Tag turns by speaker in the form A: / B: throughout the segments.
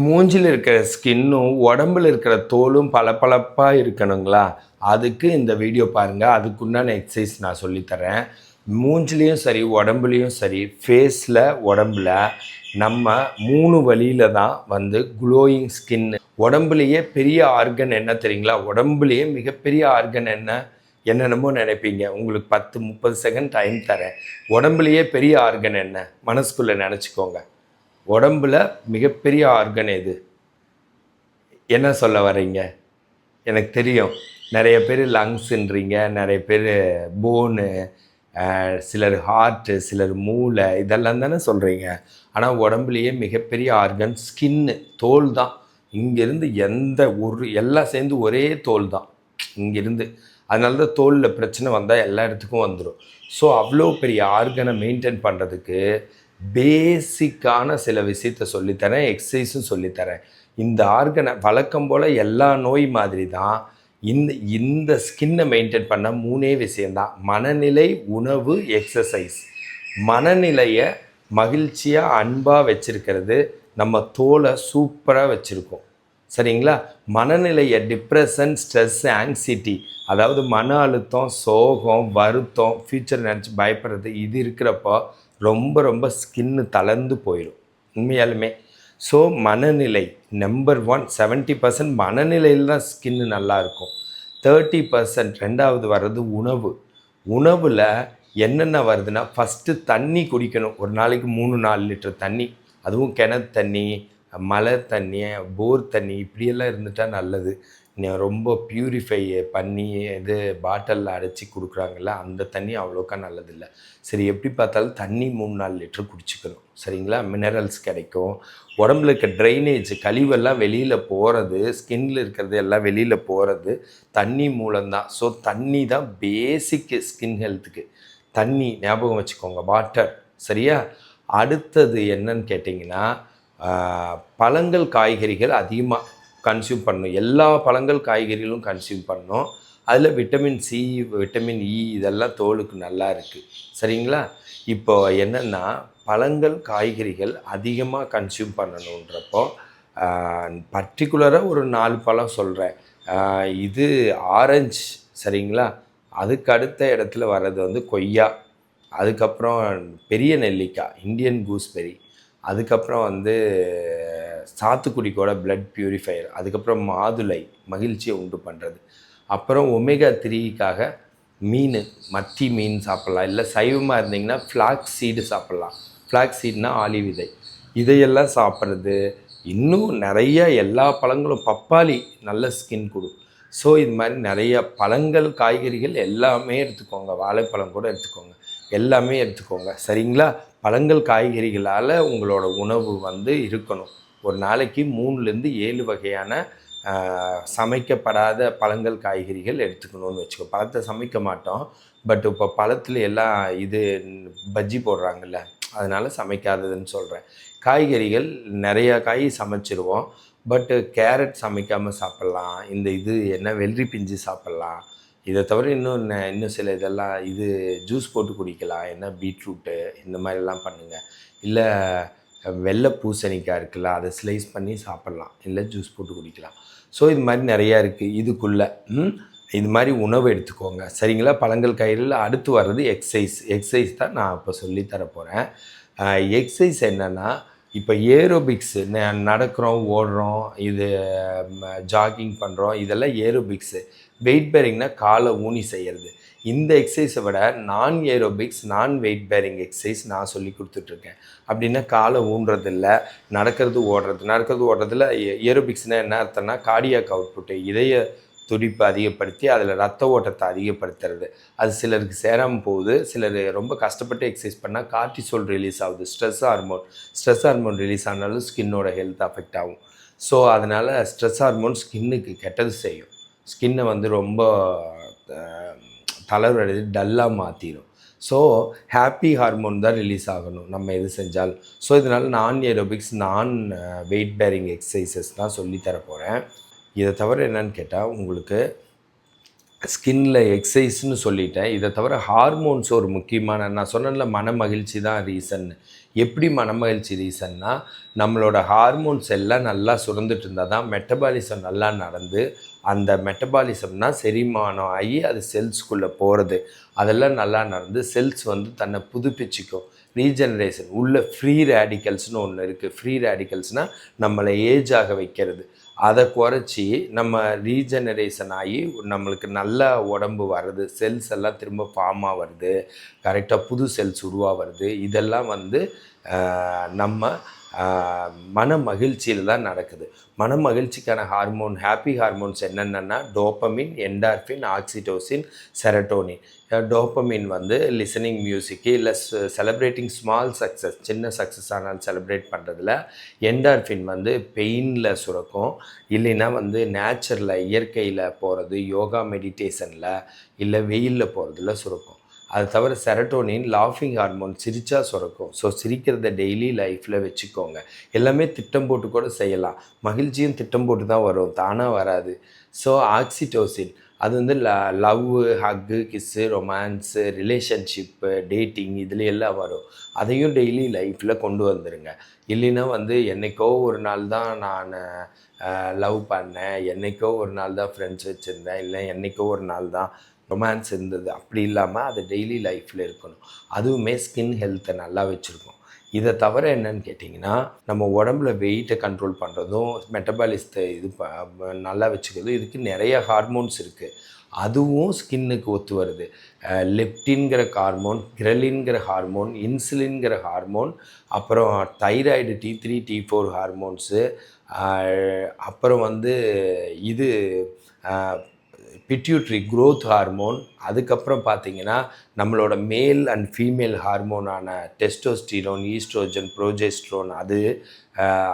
A: மூஞ்சில் இருக்கிற ஸ்கின்னும் உடம்புல இருக்கிற தோலும் பளபளப்பாக இருக்கணுங்களா? அதுக்கு இந்த வீடியோ பாருங்கள் அதுக்குண்டான எக்ஸசைஸ் நான் சொல்லித்தரேன் மூஞ்சிலையும் சரி உடம்புலையும் சரி ஃபேஸில் உடம்புல நம்ம மூணு வழியில தான் வந்து குளோயிங் ஸ்கின் உடம்புலையே பெரிய ஆர்கன் என்ன தெரியுங்களா? உடம்புலையே மிகப்பெரிய ஆர்கன் என்ன? என்னென்னமோ நினைப்பீங்க. உங்களுக்கு பத்து முப்பது செகண்ட் டைம் தரேன் உடம்புலையே பெரிய ஆர்கன் என்ன? மனசுக்குள்ளே நினச்சிக்கோங்க. உடம்புல மிகப்பெரிய ஆர்கன் எது? என்ன சொல்ல வரீங்க எனக்கு தெரியும். நிறைய பேர் லங்ஸுன்றீங்க நிறைய பேர் போனு சிலர் ஹார்ட்டு சிலர் மூளை இதெல்லாம் தானே சொல்கிறீங்க ஆனால் உடம்புலையே மிகப்பெரிய ஆர்கன் ஸ்கின்னு தோல் தான் இங்கேருந்து எந்த ஒரு எல்லாம் சேர்ந்து ஒரே தோல் தான் இங்கேருந்து. அதனால தான் தோலில் பிரச்சனை வந்தால் எல்லா இடத்துக்கும் வந்துடும் ஸோ அவ்வளோ பெரிய ஆர்கனை மெயின்டைன் பண்ணுறதுக்கு பேசிக்கான சில விஷயத்த சொல்லித்தரேன் எக்ஸசைஸும் சொல்லித்தரேன். இந்த ஆர்கனை வழக்கம் போல் எல்லா நோய் மாதிரி தான் இந்த இந்த ஸ்கின்னை மெயின்டைன் பண்ண மூணே விஷயந்தான் மனநிலை உணவு எக்ஸசைஸ் மனநிலையை மகிழ்ச்சியாக அன்பாக வச்சிருக்கிறது நம்ம தோலை சூப்பராக வச்சுருக்கோம். சரிங்களா? மனநிலையை டிப்ரெஷன் ஸ்ட்ரெஸ் ஆங்ஸிட்டி அதாவது மன அழுத்தம் சோகம் வருத்தம் ஃப்யூச்சர் நினச்சி பயப்படுறது இது இருக்கிறப்போ ரொம்ப ரொம்ப ஸ்கின்னு தளர்ந்து போயிடும் உண்மையாலுமே. ஸோ மனநிலை நம்பர் ஒன் செவன்ட்டி பர்சன்ட் மனநிலையில் தான் ஸ்கின்னு நல்லா இருக்கும். தேர்ட்டி பர்சன்ட் ரெண்டாவது வர்றது உணவு. உணவில் என்னென்ன வருதுன்னா ஃபஸ்ட்டு தண்ணி குடிக்கணும். ஒரு நாளைக்கு மூணு நாலு லிட்டர் தண்ணி. அதுவும் கிணறு தண்ணி மலை தண்ணி போர் தண்ணி இப்படியெல்லாம் இருந்துட்டால் நல்லது. ரொம்ப பியூரிஃபை பண்ணி இது பாட்டிலில் அடைச்சி கொடுக்குறாங்கல்ல அந்த தண்ணி அவ்வளோக்கா நல்லதில்லை. சரி எப்படி பார்த்தாலும் தண்ணி மூணு நாலு லிட்டர் குடிச்சிக்கணும். சரிங்களா? மினரல்ஸ் கிடைக்கும். உடம்புல இருக்க ட்ரைனேஜ் கழிவெல்லாம் வெளியில் போகிறது ஸ்கின்னில் இருக்கிறது எல்லாம் வெளியில் போகிறது தண்ணி மூலம்தான். ஸோ தண்ணி தான் பேசிக்கு ஸ்கின் ஹெல்த்துக்கு தண்ணி ஞாபகம் வச்சுக்கோங்க வாட்டர் சரியா? அடுத்தது என்னன்னு கேட்டிங்கன்னா பழங்கள் காய்கறிகள் அதிகமாக கன்சியூம் பண்ணணும் எல்லா பழங்கள் காய்கறிகளும் கன்சியூம் பண்ணணும் அதில் விட்டமின் சி விட்டமின் இ இதெல்லாம் தோலுக்கு நல்லா இருக்குது சரிங்களா? இப்போ என்னென்னா பழங்கள் காய்கறிகள் அதிகமாக கன்சியூம் பண்ணணுன்றப்போ பர்டிகுலராக ஒரு நாலு பழம் சொல்கிறேன் இது ஆரஞ்சு சரிங்களா? அதுக்கு அடுத்த இடத்துல வர்றது வந்து கொய்யா. அதுக்கப்புறம் பெரிய நெல்லிக்காய் இந்தியன் கூஸ்பெரி அதுக்கப்புறம் வந்து சாத்துக்குடிக்கோட பிளட் பியூரிஃபையர் அதுக்கப்புறம் மாதுளை மகிழ்ச்சியை உண்டு பண்ணுறது அப்புறம் ஒமேகா த்ரீக்காக மீன் மத்தி மீன் சாப்பிட்லாம். இல்லை சைவமாக இருந்தீங்கன்னா ஃப்ளாக் சீடு சாப்பிட்லாம். ஃப்ளாக் சீட்னா ஆலி விதை. இதையெல்லாம் சாப்பிட்றது. இன்னும் நிறைய எல்லா பழங்களும் பப்பாளி நல்ல ஸ்கின் கொடுக்கும் ஸோ இது மாதிரி நிறைய பழங்கள் காய்கறிகள் எல்லாமே எடுத்துக்கோங்க. வாழைப்பழம் கூட எடுத்துக்கோங்க. எல்லாமே எடுத்துக்கோங்க. சரிங்களா? பழங்கள் காய்கறிகளால் உங்களோட உணவு வந்து இருக்கணும். ஒரு நாளைக்கு மூணுலேருந்து ஏழு வகையான சமைக்கப்படாத பழங்கள் காய்கறிகள் எடுத்துக்கணும்னு வச்சுக்கோ. பழத்தை சமைக்க மாட்டோம். பட் இப்போ பழத்தில் எல்லாம் இது பஜ்ஜி போடுறாங்கல்ல அதனால் சமைக்காததுன்னு சொல்கிறேன் காய்கறிகள் நிறையா காய் சமைச்சிருவோம். பட்டு கேரட் சமைக்காமல் சாப்பிட்லாம். இந்த இது என்ன வெள்ளரி பிஞ்சு சாப்பிட்லாம். இதை தவிர இன்னும் இன்னும் சில இதெல்லாம் இது ஜூஸ் போட்டு குடிக்கலாம். என்ன பீட்ரூட்டு இந்த மாதிரிலாம் பண்ணுங்கள் இல்லை வெள்ளை பூசணிக்காய் இருக்குல்ல அதை ஸ்லைஸ் பண்ணி சாப்பிட்லாம். இல்லை ஜூஸ் போட்டு குடிக்கலாம். ஸோ இது மாதிரி நிறையா இருக்குது இதுக்குள்ளே ம், இது மாதிரி உணவு எடுத்துக்கோங்க. சரிங்களா? பழங்கள் கயிறில் அடுத்து வர்றது எக்ஸசைஸ் எக்ஸசைஸ் தான் நான் இப்போ சொல்லி போகிறேன் எக்ஸசைஸ் என்னென்னா இப்போ ஏரோபிக்ஸு நடக்கிறோம் ஓடுறோம் இது ஜாகிங் பண்ணுறோம் இதெல்லாம் ஏரோபிக்ஸு வெயிட் பேரிங்னா காலை ஊனி செய்கிறது இந்த எக்ஸசைஸை விட நான் ஏரோபிக்ஸ் நான் வெயிட் பேரிங் எக்ஸசைஸ் நான் சொல்லி கொடுத்துட்ருக்கேன். அப்படின்னா காலை ஊன்றதில்ல நடக்கிறது ஓடுறது நடக்கிறது ஓடுறதுல ஏரோபிக்ஸ்னால் என்ன அர்த்தம்னா கார்டியாக் அவுட்புட்டு இதய துடிப்பு அதிகப்படுத்தி அதில் ரத்த ஓட்டத்தை அதிகப்படுத்துறது. அது சிலருக்கு சேராமல் போகுது சிலர் ரொம்ப கஷ்டப்பட்டு எக்ஸசைஸ் பண்ணால் கார்டிசோல் ரிலீஸ் ஆகுது stress hormone stress hormone release ஆனாலும் ஸ்கின்னோட ஹெல்த் அஃபெக்ட் ஆகும். ஸோ அதனால் ஸ்ட்ரெஸ் ஹார்மோன் ஸ்கின்னுக்கு கெட்டது செய்யும். ஸ்கின்னை வந்து ரொம்ப அஹ், டல்லாக மாற்றிடும் ஸோ ஹாப்பி ஹார்மோன் தான் ரிலீஸ் ஆகணும். நம்ம எது செஞ்சாலும். ஸோ இதனால் நான் ஏரோபிக்ஸ் நான் வெயிட் பேரிங் எக்ஸசைசஸ் தான் சொல்லித்தர போகிறேன் இதை தவிர என்னன்னு கேட்டால் உங்களுக்கு ஸ்கின்ல எக்ஸசைஸ்னு சொல்லிட்டேன். இதை தவிர ஹார்மோன்ஸ் ஒரு முக்கியமான நான் சொன்னேன்ல மன மகிழ்ச்சி தான் ரீசன் எப்படி மன மகிழ்ச்சி ரீசன்னா நம்மளோட ஹார்மோன்ஸ் எல்லாம் நல்லா சுரந்துட்டு இருந்தால் தான் மெட்டபாலிசம் நல்லா நடந்து அந்த மெட்டபாலிசம்னா செரிமானம் ஆகி அது செல்ஸ்குள்ளே போகிறது. அதெல்லாம் நல்லா நடந்து செல்ஸ் வந்து தன்னை புதுப்பிச்சிக்கும். ரீஜெனரேஷன் உள்ள ஃப்ரீ ரேடிக்கல்ஸ்னு ஒன்று இருக்குது ஃப்ரீ ரேடிக்கல்ஸ்னால் நம்மளை ஏஜ் ஆக வைக்கிறது. அதை குறைச்சி நம்ம ரீஜெனரேஷன் ஆகி நம்மளுக்கு நல்ல உடம்பு வருது செல்ஸ் எல்லாம் திரும்ப ஃபார்மாக வருது கரெக்டாக புது செல்ஸ் உருவாகிறது இதெல்லாம் வந்து நம்ம மன மகிழ்ச்சியில் தான் நடக்குது. மன மகிழ்ச்சிக்கான ஹார்மோன் ஹாப்பி ஹார்மோன்ஸ் என்னென்னா dopamine endorphin oxytocin serotonin. Dopamine வந்து லிசனிங் மியூசிக்கு இல்லை செலிப்ரேட்டிங் ஸ்மால் சக்ஸஸ் சின்ன சக்ஸஸ் ஆனாலும் செலிப்ரேட் பண்ணுறதுல என்டார்ஃபின் வந்து பெயினில் சுரக்கும். இல்லைன்னா வந்து நேச்சரில் இயற்கையில் போகிறது யோகா மெடிடேஷனில் இல்லை வெயிலில் போகிறதுல சுரக்கும். அது தவிர செரட்டோனின் லாஃபிங் ஹார்மோன் சிரிச்சா சுரக்கும். ஸோ சிரிக்கிறத டெய்லி லைஃப்பில் வச்சுக்கோங்க. எல்லாமே திட்டம் போட்டு கூட செய்யலாம். மகிழ்ச்சியும் திட்டம் போட்டு தான் வரும். தானாக வராது. ஸோ ஆக்சிடோசின் அது வந்து ல லவ்வு ஹக்கு கிஸ்ஸு ரொமான்ஸு ரிலேஷன்ஷிப்பு டேட்டிங் இதில் எல்லாம் வரும். அதையும் டெய்லி லைஃப்பில் கொண்டு வந்துடுங்க இல்லைன்னா வந்து என்னைக்கோ ஒரு நாள் தான் நான் லவ் பண்ணேன். என்னைக்கோ ஒரு நாள் தான் ஃப்ரெண்ட்ஸ் வச்சுருந்தேன். இல்லை என்னைக்கோ ஒரு நாள் தான் ரொமான்ஸ் இருந்தது. அப்படி இல்லாமல் அது டெய்லி லைஃப்பில் இருக்கணும். அதுவுமே ஸ்கின் ஹெல்த்தை நல்லா வச்சுருக்கோம். இதை தவிர என்னன்னு கேட்டிங்கன்னா நம்ம உடம்புல வெயிட்டை கண்ட்ரோல் பண்ணுறதும் மெட்டபாலிசத்தை இது ப- நல்லா வச்சுக்கிறதும் இதுக்கு நிறைய ஹார்மோன்ஸ் இருக்குது அதுவும் ஸ்கின்னுக்கு ஒத்து வருது. லெப்டின்கிற ஹார்மோன் கிரலின்கிற ஹார்மோன் இன்சுலின்கிற ஹார்மோன் அப்புறம் thyroid T three T four hormones அப்புறம் வந்து இது பிட்யூட்ரி க்ரோத் ஹார்மோன் அதுக்கப்புறம் பார்த்தீங்கன்னா நம்மளோட மேல் அண்ட் ஃபீமேல் ஹார்மோனான டெஸ்டோஸ்டிரோன் ஈஸ்ட்ரோஜன் ப்ரோஜெஸ்ட்ரோன் அது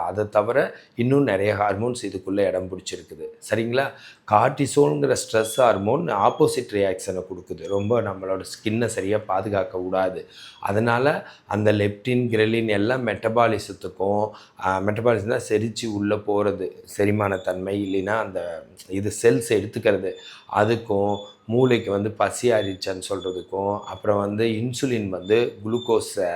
A: அதை தவிர இன்னும் நிறைய ஹார்மோன்ஸ் இதுக்குள்ளே இடம் பிடிச்சிருக்குது. சரிங்களா? கார்டிசோனுங்கிற ஸ்ட்ரெஸ் ஹார்மோன் ஆப்போசிட் ரியாக்ஷனை கொடுக்குது. ரொம்ப நம்மளோட ஸ்கின்னை சரியாக பாதுகாக்க கூடாது. அதனால் அந்த லெப்டின் கிரெலின் எல்லாம் மெட்டபாலிசத்துக்கும் மெட்டபாலிசம்னா தான் செரித்து உள்ளே போகிறது செரிமானத்தன்மை இல்லைன்னா அந்த இது செல்ஸ் எடுத்துக்கிறது. அதுக்கும் மூளைக்கு வந்து பசி ஆறிச்சான்னு சொல்கிறதுக்கும் அப்புறம் வந்து இன்சுலின் வந்து குளுக்கோஸை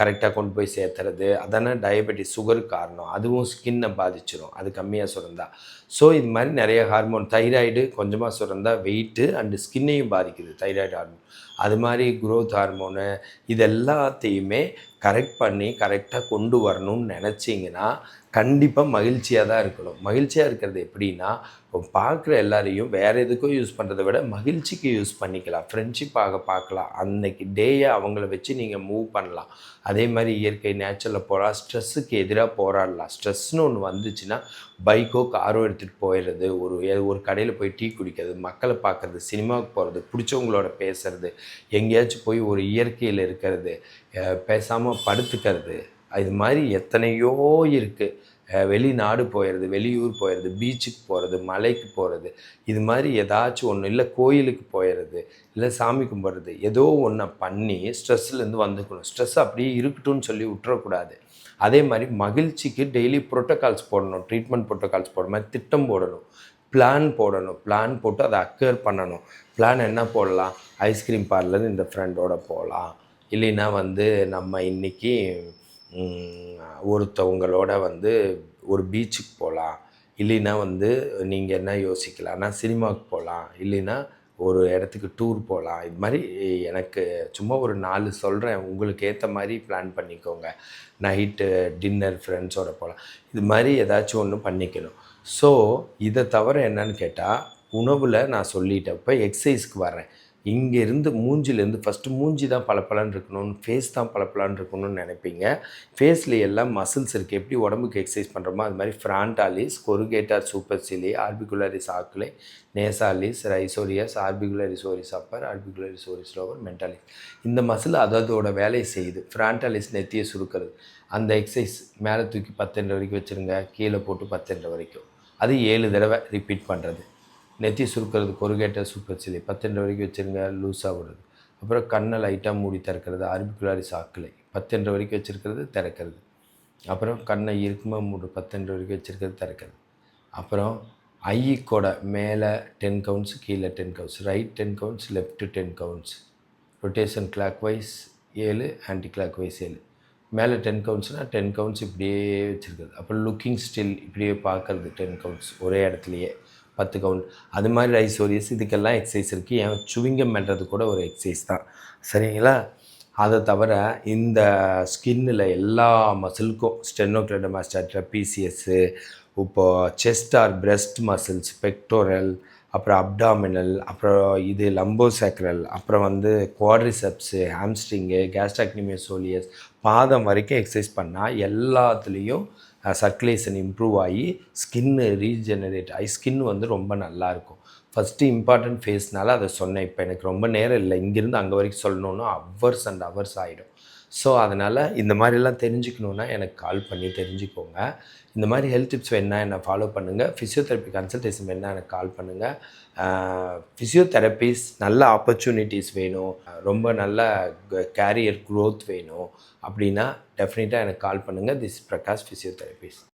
A: கரெக்டாக கொண்டு போய் சேர்த்துறது அதானே டயபெட்டிஸ் சுகருக்கு காரணம். அதுவும் ஸ்கின்னை பாதிச்சிடும் அது கம்மியாக சுரந்தா. ஸோ இது மாதிரி நிறைய ஹார்மோன் தைராய்டு கொஞ்சமாக சுரந்தா வெயிட்டு அண்டு ஸ்கின்னையும் பாதிக்குது தைராய்டு ஹார்மோன் அது மாதிரி குரோத் ஹார்மோனு இது எல்லாத்தையுமே கரெக்ட் பண்ணி கரெக்டாக கொண்டு வரணும்னு நினச்சிங்கன்னா கண்டிப்பாக மகிழ்ச்சியாக தான் இருக்கணும். மகிழ்ச்சியாக இருக்கிறது எப்படின்னா பார்க்குற எல்லாரையும் வேறு எதுக்கும் யூஸ் பண்ணுறதை விட மகிழ்ச்சிக்கு யூஸ் பண்ணிக்கலாம். ஃப்ரெண்ட்ஷிப்பாக பார்க்கலாம். அன்னைக்கு டேயை அவங்கள வச்சு நீங்கள் மூவ் பண்ணலாம். அதே மாதிரி இயற்கை நேச்சுரலில் போகலாம் ஸ்ட்ரெஸ்ஸுக்கு எதிராக போராடலாம். ஸ்ட்ரெஸ்னு ஒன்று வந்துச்சுன்னா பைக்கோ காரோ எடுத்துகிட்டு போயிடுறது ஒரு ஏ- ஒரு கடையில் போய் டீ குடிக்கிறது மக்களை பார்க்குறது சினிமாவுக்கு போகிறது பிடிச்சவங்களோட பேசுறது எங்கேயாச்சும் போய் ஒரு இயற்கையில் இருக்கிறது பேசாமல் படுத்துக்கிறது. இது மாதிரி எத்தனையோ இருக்குது வெளிநாடு போயிடுறது வெளியூர் போயிடுறது பீச்சுக்கு போகிறது மலைக்கு போகிறது இது மாதிரி ஏதாச்சும் ஒன்று இல்லை கோயிலுக்கு போயிடுறது இல்லை சாமி கும்பிட்றது. ஏதோ ஒன்றை பண்ணி ஸ்ட்ரெஸ்லேருந்து வந்துக்கணும். ஸ்ட்ரெஸ் அப்படியே இருக்கட்டும்னு சொல்லி விட்டுறக்கூடாது. அதே மாதிரி மகிழ்ச்சிக்கு டெய்லி ப்ரோட்டோகால்ஸ் போடணும். ட்ரீட்மெண்ட் ப்ரோட்டோகால்ஸ் போடுற மாதிரி திட்டம் போடணும். பிளான் போடணும். பிளான் போட்டு அதை அக்கேர் பண்ணணும். பிளான் என்ன போடலாம்? ஐஸ்கிரீம் பார்லர் இந்த ஃப்ரெண்டோட போகலாம். இல்லைன்னா வந்து நம்ம இன்னைக்கு ஒருத்தவங்களோட வந்து ஒரு பீச்சுக்கு போகலாம் இல்லைன்னா வந்து நீங்கள் என்ன யோசிக்கலாம்னா சினிமாவுக்கு போகலாம் இல்லைன்னா ஒரு இடத்துக்கு டூர் போகலாம் இது மாதிரி எனக்கு சும்மா ஒரு நாலு சொல்கிறேன் உங்களுக்கு ஏற்ற மாதிரி பிளான் பண்ணிக்கோங்க. நைட்டு டின்னர் ஃப்ரெண்ட்ஸோடு போகலாம் இது மாதிரி ஏதாச்சும் ஒன்று பண்ணிக்கணும். ஸோ இதை தவிர என்னன்னு கேட்டால் உணவில் நான் சொல்லிட்டேன். இப்போ எக்ஸசைஸ்க்கு வரேன் இங்கேருந்து மூஞ்சிலேருந்து ஃபஸ்ட்டு மூஞ்சி தான் பளபளன்னு இருக்கணும்னு ஃபேஸ் தான் பளபளன்னு இருக்கணும்னு நினைப்பீங்க. ஃபேஸில் எல்லாம் மசில்ஸ் இருக்குது எப்படி உடம்புக்கு எக்ஸசைஸ் பண்ணுறோமோ அது மாதிரி frontalis corrugator supercilii orbicularis oculi nasalis risorius orbicularis oris upper orbicularis oris lower mentalis இந்த மசில் அதோட வேலையை செய்யுது. ஃப்ரான்டாலிஸ் நெத்தியை சுருக்கிறது. அந்த எக்ஸசைஸ் மேலே தூக்கி பத்தெண்டு வரைக்கும் வச்சுருங்க. கீழே போட்டு பத்தெண்டு வரைக்கும். அது ஏழு தடவை ரிப்பீட் பண்ணுறது நெத்தி சுருக்கிறது கொருகேட்டை சூப்பர் சிலை பத்தெண்டு வரைக்கும் வச்சுருங்க லூஸாக விடுறது அப்புறம் கண்ணை லைட்டாக மூடி திறக்கிறது ஆர்பிகுலாரி சாக்கலை. பத்தெண்டு வரைக்கும் வச்சுருக்கிறது திறக்கிறது. அப்புறம் கண்ணை இறுக்கமாக மூடு பத்தெண்டு வரைக்கும் வச்சுருக்கிறது திறக்கிறது. அப்புறம் ஐ கொடை மேலே டென் கவுண்ட்ஸ் கீழே ten counts right ten counts left ten counts rotation clockwise ஏழு ஆன்டி கிளாக் வைஸ் ஏழு. மேலே டென் கவுண்ட்ஸ்னால் டென் கவுண்ட்ஸ் இப்படியே வச்சுருக்குது அப்புறம் லுக்கிங் ஸ்டில் இப்படியே பார்க்கறது டென் கவுண்ட்ஸ் ஒரே இடத்துலையே. பத்து கவுண்ட். அது மாதிரி ரைஸ் ஓரியஸ் இதுக்கெல்லாம் எக்ஸசைஸ் இருக்குது ஏன்? சுவிங்கம் மெல்றது கூட ஒரு எக்ஸசைஸ் தான். சரிங்களா? அதை தவிர இந்த ஸ்கின்னில் எல்லா மசிலுக்கும் ஸ்டெனோக்ளடமாஸ்டர் ட்ரெப்பீசியஸ்ஸு இப்போது chest or breast muscles pectoral அப்புறம் அப்டாமினல் அப்புறம் இது லம்போசேக்ரல் அப்புறம் வந்து குவாட்ரிசெப்ஸு ஹாம்ஸ்ட்ரிங்கு கேஸ்டாக்னிமியோசோலியஸ் பாதம் வரைக்கும் எக்ஸசைஸ் பண்ணால் எல்லாத்துலேயும் சர்க்குலேஷன் இம்ப்ரூவ் ஆகி ஸ்கின்னு ரீஜெனரேட் ஆகி ஸ்கின் வந்து ரொம்ப நல்லாயிருக்கும் ஃபஸ்ட்டு இம்பார்ட்டன்ட் ஃபேஸ்னால அதை சொன்னேன். இப்போ எனக்கு ரொம்ப நேரம் இல்லை. இங்கேருந்து அங்கே வரைக்கும் சொல்லணுன்னா ஹவர்ஸ் அண்ட் ஹவர்ஸ் ஆகிடும் ஸோ அதனால் இந்த மாதிரிலாம் தெரிஞ்சுக்கணுன்னா எனக்கு கால் பண்ணி தெரிஞ்சுக்கோங்க. இந்த மாதிரி ஹெல்த் டிப்ஸ் என்ன என்னை ஃபாலோ பண்ணுங்கள் ஃபிசியோதெரப்பி கன்சல்டேஷன் வேணா எனக்கு கால் பண்ணுங்கள் ஃபிசியோதெரப்பிஸ் நல்ல ஆப்பர்ச்சுனிட்டிஸ் வேணும். ரொம்ப நல்ல கேரியர் க்ரோத் வேணும். அப்படின்னா டெஃபினட்டாக எனக்கு கால் பண்ணுங்கள் திஸ் பிரகாஷ் ஃபிசியோதெரபிஸ்